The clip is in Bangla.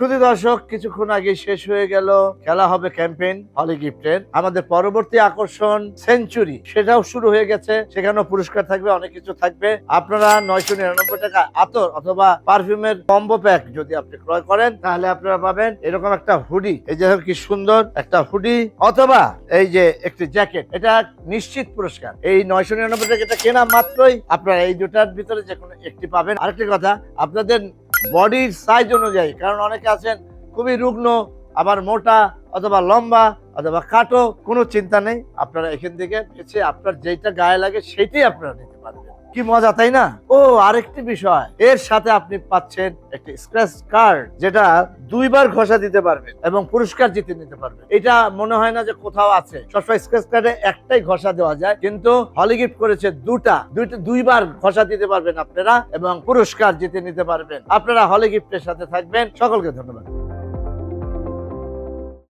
শুধু দর্শক কিছুক্ষণ আগে শেষ হয়ে গেল, খেলা হবে ক্যাম্পেইন, হলি গিফটের। আমাদের পরবর্তী আকর্ষণ সেঞ্চুরি, সেটাও শুরু হয়ে গেছে। সেখানেও পুরস্কার থাকবে, অনেক কিছু থাকবে। আপনারা নয়শো নিরানব্বই টাকা আতর অথবা পারফিউমের কম্বো প্যাক যদি আপনি ক্রয় করেন, তাহলে আপনারা পাবেন এরকম একটা হুডি। এই যে কি সুন্দর একটা হুডি, অথবা এই যে একটি জ্যাকেট, এটা নিশ্চিত পুরস্কার। এই নয়শো নিরানব্বই টাকা কেনা মাত্রই আপনারা এই দুটার ভিতরে যে কোনো একটি পাবেন। আরেকটি কথা, আপনাদের বডির সাইজ অনুযায়ী কারণ অনেকে আছেন খুবই রুগ্ন আবার মোটা অথবা লম্বা অথবা কাটো, কোনো চিন্তা নেই। আপনারা এখান থেকে বেছে আপনার যেটা গায়ে লাগে সেটাই আপনারা নিতে পারবেন। কি মজা, তাই না? ও, আরেকটি বিষয়। এর সাথে আপনি পাচ্ছেন একটি স্ক্র্যাচ কার্ড যেটা দুইবার ঘষা দিতে পারবেন এবং পুরস্কার জিতে নিতে পারবেন। এটা মনে হয় না যে কোথাও আছে। সবসময় স্ক্র্যাচ কার্ডে একটাই ঘষা দেওয়া যায়, কিন্তু হলি গিফট করেছে দুটা। দুইটা, দুইবার ঘষা দিতে পারবেন আপনারা এবং পুরস্কার জিতে নিতে পারবেন। আপনারা হলি গিফটের সাথে থাকবেন। সকলকে ধন্যবাদ।